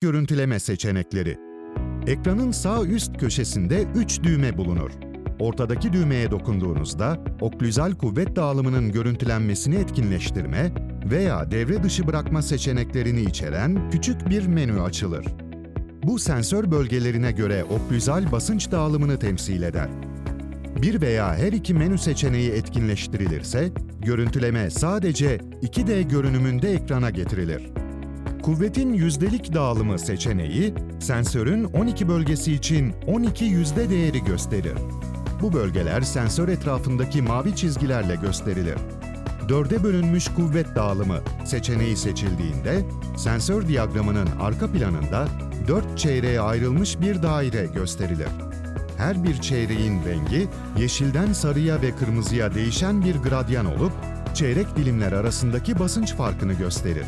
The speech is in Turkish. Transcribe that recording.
görüntüleme seçenekleri. Ekranın sağ üst köşesinde 3 düğme bulunur. Ortadaki düğmeye dokunduğunuzda oklüzal kuvvet dağılımının görüntülenmesini etkinleştirme veya devre dışı bırakma seçeneklerini içeren küçük bir menü açılır. Bu sensör bölgelerine göre oklüzal basınç dağılımını temsil eder. Bir veya her iki menü seçeneği etkinleştirilirse, görüntüleme sadece 2D görünümünde ekrana getirilir. Kuvvetin yüzdelik dağılımı seçeneği, sensörün 12 bölgesi için 12 yüzde değeri gösterir. Bu bölgeler sensör etrafındaki mavi çizgilerle gösterilir. Dörde bölünmüş kuvvet dağılımı seçeneği seçildiğinde, sensör diyagramının arka planında dört çeyreğe ayrılmış bir daire gösterilir. Her bir çeyreğin rengi yeşilden sarıya ve kırmızıya değişen bir gradyan olup, çeyrek dilimler arasındaki basınç farkını gösterir.